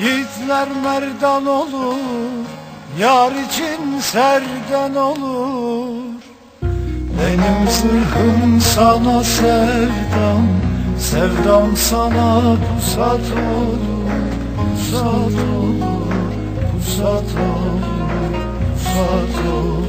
Gönüller merdan olur Yar için serden olur. Benim zırhım sana sevdam Sevdam sana pusat olur Pusat olur Pusat olur Pusat olur.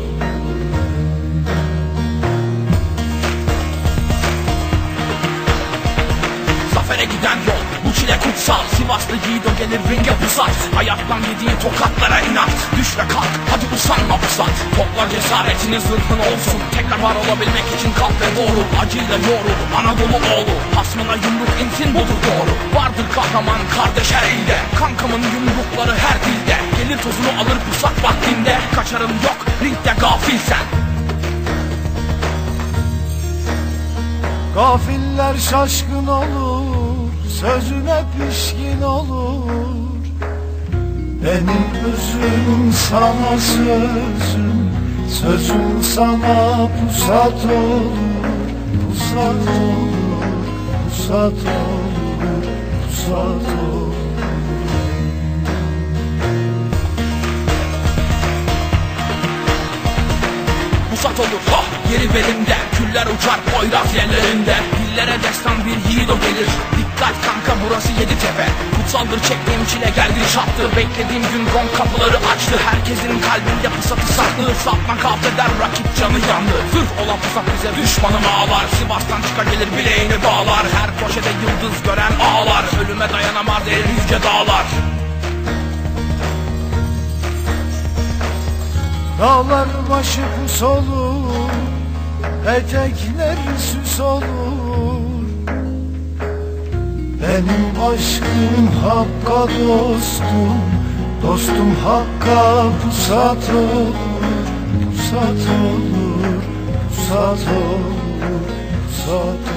Zafere giden yol kutsal Sivaslı Yiğido gelir ringe pusat Hayattan yediğin tokatlara inat. Düş ve kalk hadi usanma pusat. Topla cesaretini zırhın olsun. Tekrar var olabilmek için kalk ve doğru. Acıyla yoğrul Anadolu oğlu. Hasmına yumruk insin budur doğru. Vardır kahraman kardeş her ilde Kankamın yumrukları her dilde. Gelir tozunu alır pusat vaktinde. Kaçarın yok ringde gafilsen Gafiller şaşkın olur Sözüne pişkin olur. Benim özüm sana sözüm Sözüm sana pusat olur. Pusat olur Pusat olur Pusat olur. Pusat olur. Ha! Yeri belimde Küller uçar Poyraz yerlerinde. Dillere destan bir yiğido gelir Dikkat kanka burası yedi tepe. Kutsaldır çektiğim çile geldi çattı Beklediğim gün gong kapıları açtı. Herkesin kalbinde pusatı saklı Satma kavga eder rakip canı yandı. Zırh olan pusat bize düşmanım ağlar. Sivas'tan çıka gelir bileğini bağlar. Her köşede yıldız gören ağlar. Ölüme dayanamaz el yüce dağlar. Dağlar başı pus olur Etekler süs olur Benim aşkım hakka dostum Dostum hakka pusat olur Pusat olur Pusat olur Pusat olur